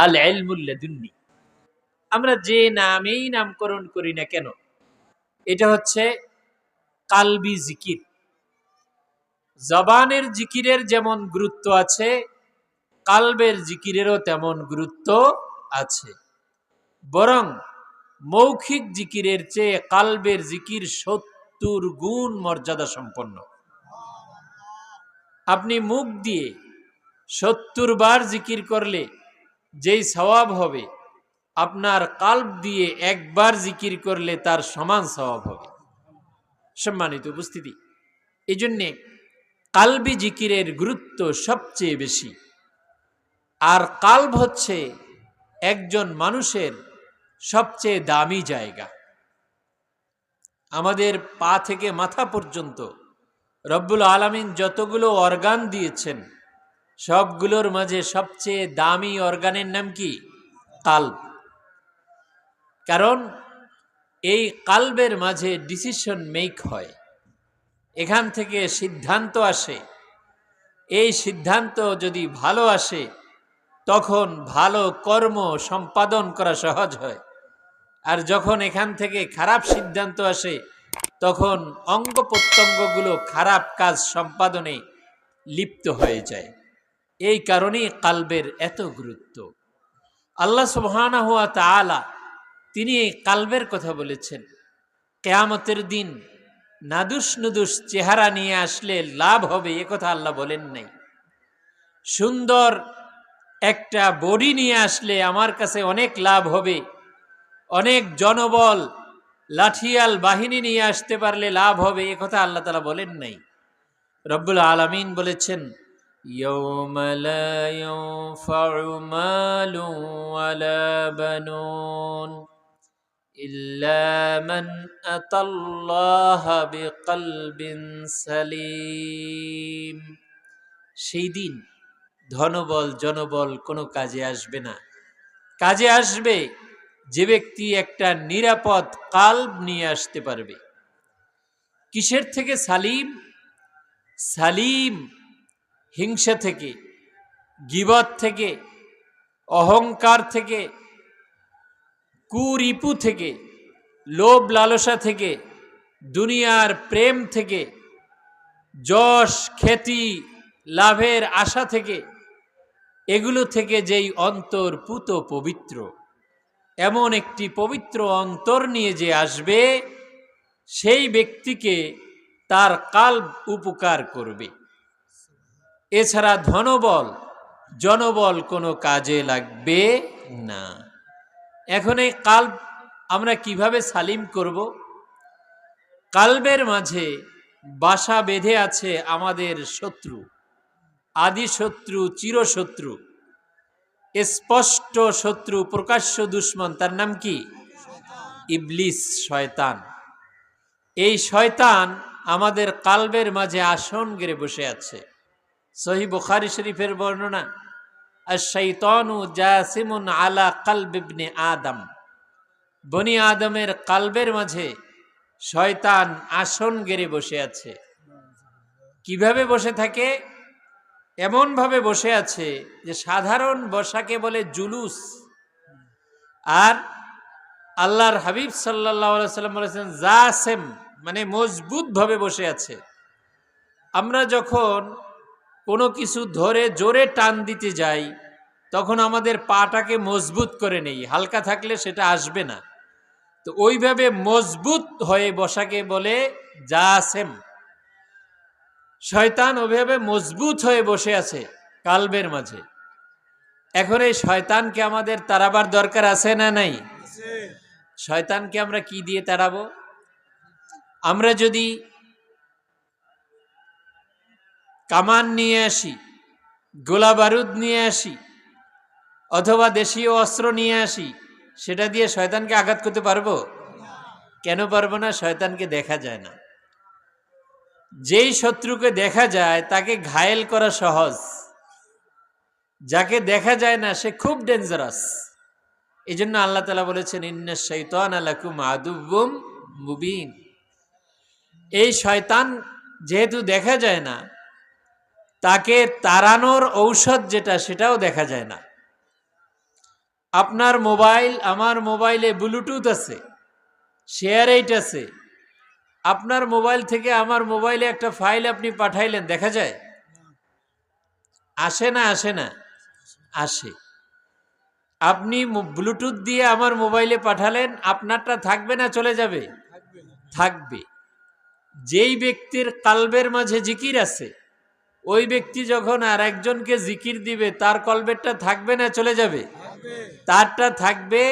আল এলমুল্লাদুন্নি আমরা যে নামেই নামকরণ করি না কেন? এটা হচ্ছে কালবি জিকির। জবানের জিকিরের যেমন গুরুত্ব আছে, কালবের জিকিরেরও তেমন গুরুত্ব আছে। বরং মৌখিক জিকিরের চেয়ে কালবের জিকির সত্তর গুণ মর্যাদা সম্পন্ন। আপনি মুখ দিয়ে সত্তর বার জিকির করলে যেই সওয়াব হবে, আপনার কাল্ব দিয়ে একবার জিকির করলে তার সমান সওয়াব হবে। সম্মানিত উপস্থিতি এই জন্যে কালবি জিকিরের গুরুত্ব সবচেয়ে বেশি। আর কাল্ব হচ্ছে একজন মানুষের সবচেয়ে দামি জায়গা। আমাদের পা থেকে মাথা পর্যন্ত রব্বুল আলমিন যতগুলো অর্গান দিয়েছেন সবগুলোর মাঝে সবচেয়ে দামি অর্গানের নাম কি? কাল্ব কারণ এই কাল্বের মাঝে ডিসিশন মেক হয়। এখান থেকে সিদ্ধান্ত আসে। এই সিদ্ধান্ত যদি ভালো আসে, তখন ভালো কর্ম সম্পাদন করা সহজ হয়। আর যখন এখান থেকে খারাপ সিদ্ধান্ত আসে, তখন অঙ্গ প্রত্যঙ্গগুলো খারাপ কাজ সম্পাদনে লিপ্ত হয়ে যায়। এই কারণেই কালবের এত গুরুত্ব। আল্লাহ সুবহানা হুয়া তালা তিনি এই কালবের কথা বলেছেন। কেয়ামতের দিন নাদুস নুদুস চেহারা নিয়ে আসলে লাভ হবে, এ কথা আল্লাহ বলেন নাই। সুন্দর একটা বডি নিয়ে আসলে আমার কাছে অনেক লাভ হবে। অনেক জনবল, লাঠিয়াল বাহিনী নিয়ে আসতে পারলে লাভ হবে, এ কথা আল্লাহ তালা বলেন নাই। রব্বুল আলমিন বলেছেন يوم لا ينفع مال ولا بنون إلا من أتى الله بقلب سليم সেই দিন ধনবল জনবল কোনো কাজে আসবে না কাজে আসবে যে ব্যক্তি একটা নিরাপদ কাল্ব নিয়ে আসতে পারবে কিসের থেকে সালিম সালিম হিংসা থেকে, গিবত থেকে, অহংকার থেকে, কুরিপু থেকে, লোভ লালসা থেকে, দুনিয়ার প্রেম থেকে, যশ, খ্যাতি, লাভের আশা থেকে, এগুলো থেকে যেই অন্তর পুত পবিত্র। এমন একটি পবিত্র অন্তর নিয়ে যে আসবে, সেই ব্যক্তিকে তার কাল উপকার করবে। এছাড়া ধনবল, জনবল কোনো কাজে লাগবে না। এখন এই কাল আমরা কীভাবে সালিম করব? কালবের মাঝে বাসা বেঁধে আছে আমাদের শত্রু আদি শত্রু চিরশত্রু, স্পষ্ট শত্রু, প্রকাশ্য দুশ্মন, তার নাম কি? ইবলিস, শয়তান। এই শয়তান আমাদের কালবের মাঝে আসন গেড়ে বসে আছে। সহি বুখারি শরীফের বর্ণনা আর শৈতনু জাসিমুন আলা কালবিবনে আদম। বনি আদমের কালবের মাঝে শয়তান আসন গেড়ে বসে আছে। কীভাবে বসে থাকে? এমনভাবে বসে আছে যে সাধারণ বসাকে বলে জুলুস। আর আল্লাহর হাবিব সাল্লাহ সাল্লাম বলেছেন, জাসেম মানে মজবুতভাবে বসে আছে। আমরা যখন কোনো কিছু ধরে জোরে টান দিতে যাই তখন আমাদের পাটাকে মজবুত করে নেই হালকা থাকলে সেটা আসবে না। তো ওইভাবে মজবুত হয়ে বসাকে বলে জাসেম শয়তান ওইভাবে মজবুত হয়ে বসে আছে কালবের মাঝে। এখন এই শয়তানকে আমাদের তাড়াবার দরকার আছে না নাই? শয়তানকে আমরা কি দিয়ে তাড়াবো? আমরা যদি কামান নিয়ে আসি গোলা বারুদ নিয়ে আসি, অথবা দেশীয় অস্ত্র নিয়ে আসি, সেটা দিয়ে শয়তানকে আঘাত করতে পারব? কেন পারব না? শয়তানকে দেখা যায় না। যেই শত্রুকে দেখা যায়, তাকে ঘায়েল করা সহজ। যাকে দেখা যায় না, সে খুব ডেঞ্জারাস এই জন্য আল্লাহ তালা বলেছেন, ইন্না শৈতান আলাকুম আদুবুম মুবিন। এই শয়তান যেহেতু দেখা যায় না তাকে তাড়ানোর ঔষধ যেটা, সেটাও দেখা যায় না। আপনার মোবাইল, আমার মোবাইলে ব্লুটুথ আছে, শেয়ার এইট আছে, আপনার মোবাইল থেকে আমার মোবাইলে একটা ফাইল আপনি পাঠাইলেন, দেখা যায়? আসে না আসে না? আসে। আপনি ব্লুটুথ দিয়ে আমার মোবাইলে পাঠালেন, আপনারটা থাকবে না, চলে যাবে? থাকবে। যেই ব্যক্তির কালবের মাঝে জিকির আছে ওই ব্যক্তি যখন আর একজনকে জিকির দিবে, তার কলবেরটা থাকবে না, চলে যাবে? তারটা থাকবে,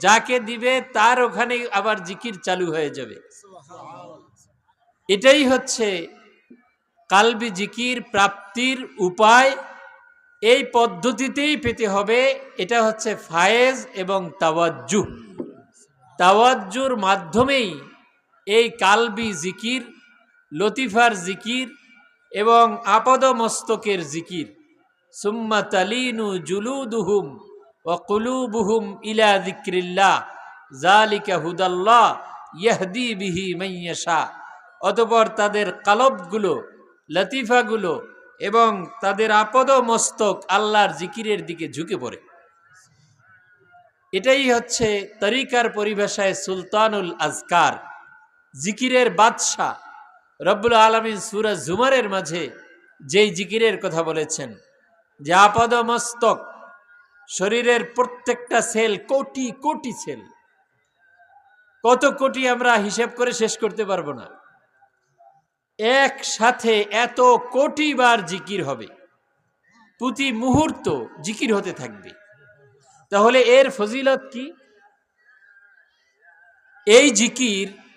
যাকে দিবে, তার ওখানে আবার জিকির চালু হয়ে যাবে। এটাই হচ্ছে কালবি জিকির প্রাপ্তির উপায়। এই পদ্ধতিতেই পেতে হবে, এটা হচ্ছে ফায়েজ এবং তাওয়াজ্জু তাওয়াজ্জুর মাধ্যমেই এই কালবি জিকির, লতিফার জিকির এবং আপদ মস্তকের জিকির। সুম্মা তালিনু জুলুদুহুম ও কুলুবুহুম ইলা যিকরিল্লাহ। জালিকা হুদাল্লাহ ইয়াহদি বিহি মাইয়াশা অতপর তাদের কালবগুলো, লতিফাগুলো এবং তাদের আপদ মস্তক আল্লাহর জিকিরের দিকে ঝুঁকে পড়ে। এটাই হচ্ছে তরিকার পরিভাষায় সুলতানুল আজকার, জিকিরের বাদশাহ। রব্বুল আলমিন সুরাজ জুমারের মাঝে যেই জিকিরের কথা বলেছেন যে আপদ মস্তক শরীরের প্রত্যেকটা সেল কোটি কোটি সেল। কত কোটি আমরা হিসেব করে শেষ করতে পারব না। একসাথে এত কোটি বার জিকির হবে। প্রতি মুহূর্ত জিকির হতে থাকবে। তাহলে এর ফজিলত কি? এই জিকির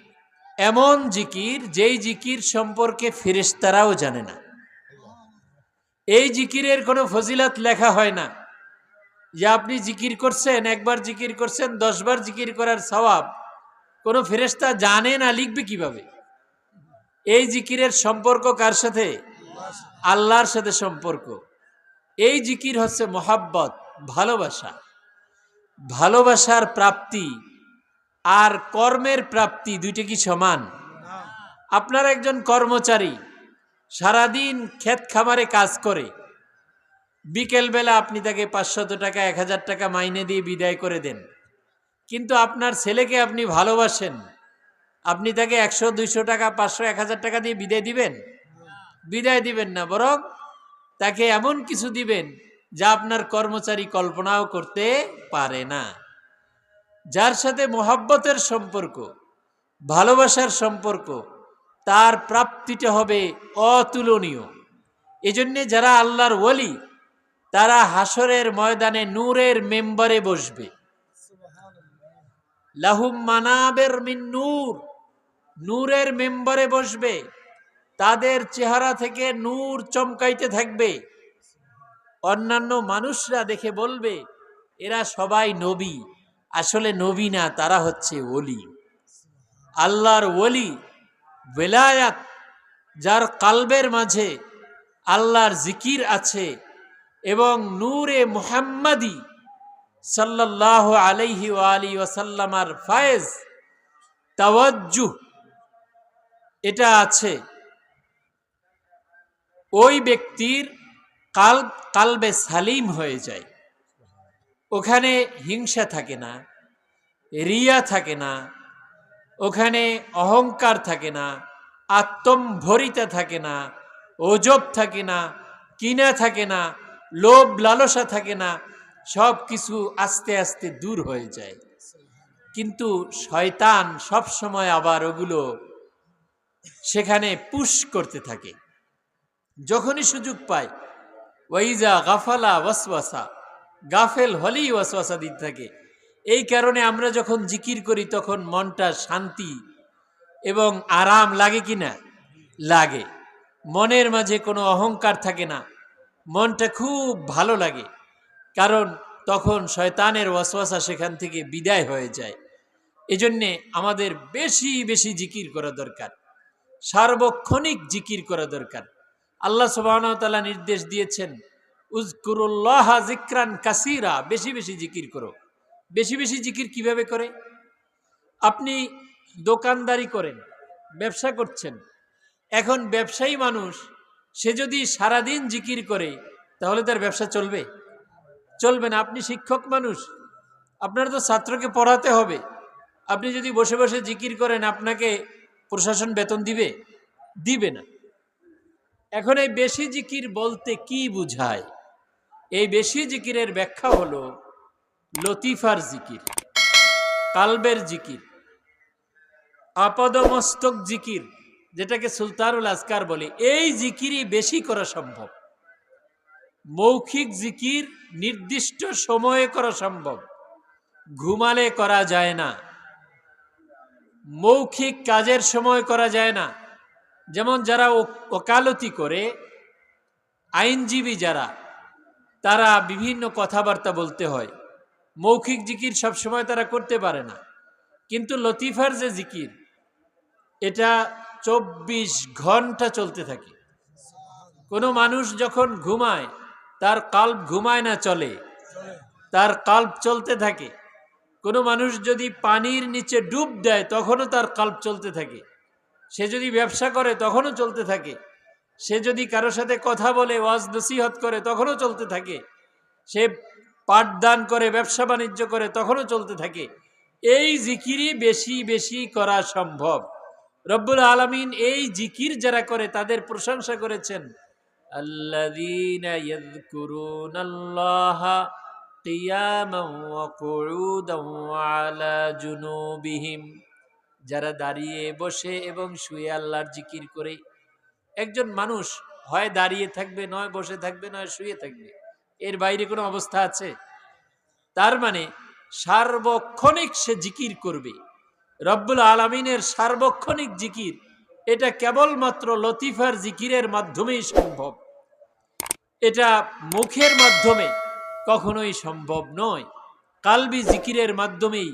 এমন জিকির, যেই জিকির সম্পর্কে ফেরেশতারাও জানে না। এই জিকিরের কোনো ফজিলাত লেখা হয় না। যে আপনি জিকির করছেন, একবার জিকির করছেন, দশবার জিকির করার সওয়াব কোনো ফেরেশতা জানে না, লিখবে কীভাবে? এই জিকিরের সম্পর্ক কার সাথে? আল্লাহর সাথে সম্পর্ক। এই জিকির হচ্ছে মোহাব্বত, ভালোবাসা। ভালোবাসার প্রাপ্তি আর কর্মের প্রাপ্তি দুইটা কি সমান? আপনার একজন কর্মচারী সারাদিন ক্ষেত খামারে কাজ করে বিকেলবেলা আপনি তাকে পাঁচশত টাকা এক হাজার টাকা মাইনে দিয়ে বিদায় করে দেন। কিন্তু আপনার ছেলেকে আপনি ভালোবাসেন। আপনি তাকে একশো দুইশো টাকা পাঁচশো এক হাজার টাকা দিয়ে বিদায় দিবেন? বিদায় দিবেন না বরং তাকে এমন কিছু দিবেন যা আপনার কর্মচারী কল্পনাও করতে পারে না। যার সাথে মোহাব্বতের সম্পর্ক, ভালোবাসার সম্পর্ক, তার প্রাপ্তিটা হবে অতুলনীয়। এজন্যে যারা আল্লাহর ওলি, তারা হাসরের ময়দানে নূরের মেম্বারে বসবে। লাহুম মানাবের মিন নূর, নূরের মেম্বারে বসবে। তাদের চেহারা থেকে নূর চমকাইতে থাকবে। অন্যান্য মানুষরা দেখে বলবে, এরা সবাই নবী। আসলে নবী না, তারা হচ্ছে ওলি। আল্লাহর ওলি বেলায়াত যার কালবের মাঝে আল্লাহর জিকির আছে এবং নূরে মুহাম্মাদি সাল্লাহ আলাইহি আলী ওয়াসাল্লামার ফায়েজ তাওয়াজ্জু এটা আছে। ওই ব্যক্তির কাল, কালবে সালিম হয়ে যায়। ওখানে হিংসা থাকে না। রিয়া থাকে না, ওখানে অহংকার থাকে না, আত্মম্ভরিতা থাকে না, ওজব থাকে না, কিনা থাকে না, লোভ লালসা থাকে না, সব কিছু আস্তে আস্তে দূর হয়ে যায়। কিন্তু শয়তান সব সময় আবার ওগুলো সেখানে পুশ করতে থাকে। যখনই সুযোগ পায়, ওয়াইজা গাফালা ওয়াসওয়াসা, গাফেল হলেই ওয়াসওয়াসা দিতে থাকে। এই কারণে আমরা যখন জিকির করি, তখন মনটা শান্তি এবং আরাম লাগে কি না? লাগে। মনের মাঝে কোনো অহংকার থাকে না। মনটা খুব ভালো লাগে। কারণ তখন শয়তানের ওয়াসওয়াসা সেখান থেকে বিদায় হয়ে যায়। এজন্যে আমাদের বেশি বেশি জিকির করা দরকার। সার্বক্ষণিক জিকির করা দরকার। আল্লাহ সুবাহতালা নির্দেশ দিয়েছেন উজকুরুল্লাহ জিক্রান কাসিরা। বেশি বেশি জিকির করো। বেশি বেশি জিকির কীভাবে করে? আপনি দোকানদারি করেন, ব্যবসা করছেন। এখন ব্যবসায়ী মানুষ, সে যদি সারাদিন জিকির করে, তাহলে তার ব্যবসা চলবে? চলবে না। আপনি শিক্ষক মানুষ, আপনার তো ছাত্রকে পড়াতে হবে। আপনি যদি বসে বসে জিকির করেন, আপনাকে প্রশাসন বেতন দিবে? দিবে না। এখন এই বেশি জিকির বলতে কি বুঝায়? এই বেশি জিকিরের ব্যাখ্যা হলো লতিফার জিকির, কালবের জিকির, আপদমস্তক জিকির, যেটাকে সুলতানুল আজকার বলে, এই জিকিরই বেশি করা সম্ভব। মৌখিক জিকির নির্দিষ্ট সময়ে করা সম্ভব। ঘুমালে করা যায় না। মৌখিক কাজের সময় করা যায় না। যেমন যারা ওকালতি করে, আইনজীবী যারা, তারা বিভিন্ন কথাবার্তা বলতে হয়। মৌখিক জিকির সবসময় তারা করতে পারে না। কিন্তু লতিফার যে জিকির, এটা চব্বিশ ঘণ্টা চলতে থাকে। কোনো মানুষ যখন ঘুমায়, তার কাল্প ঘুমায় না চলে, তার কাল্প চলতে থাকে। কোনো মানুষ যদি পানির নিচে ডুব দেয়, তখনও তার কাল্প চলতে থাকে। সে যদি ব্যবসা করে, তখনও চলতে থাকে। সে যদি কারও সাথে কথা বলে, ওয়াজ নসিহত করে, তখনও চলতে থাকে। সে পাঠদান করে ব্যবসা বাণিজ্য করে তখনও চলতে থাকে এই জিকিরই বেশি বেশি করা সম্ভব রব্বুল আলমিন এই জিকির যারা করে তাদের প্রশংসা করেছেন الذين يذكرون الله قياما وقعودا وعلى جنوبهم যারা দাঁড়িয়ে বসে এবং শুয়ে আল্লাহর জিকির করে একজন মানুষ হয় দাঁড়িয়ে থাকবে নয় বসে থাকবে নয় শুয়ে থাকবে এর বাইরে কোনো অবস্থা আছে? তার মানে সার্বক্ষণিক সে জিকির করবে। রব্বুল আলমিনের সার্বক্ষণিক জিকির, এটা কেবলমাত্র লতিফার জিকিরের মাধ্যমেই সম্ভব। এটা মুখের মাধ্যমে কখনোই সম্ভব নয়। কালবি জিকিরের মাধ্যমেই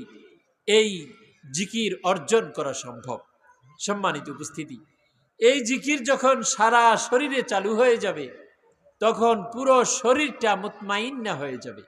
এই জিকির অর্জন করা সম্ভব। সম্মানিত উপস্থিতি, এই জিকির যখন সারা শরীরে চালু হয়ে যাবে তখন পুরো শরীরটা মুতমাইন্না হয়ে যাবে।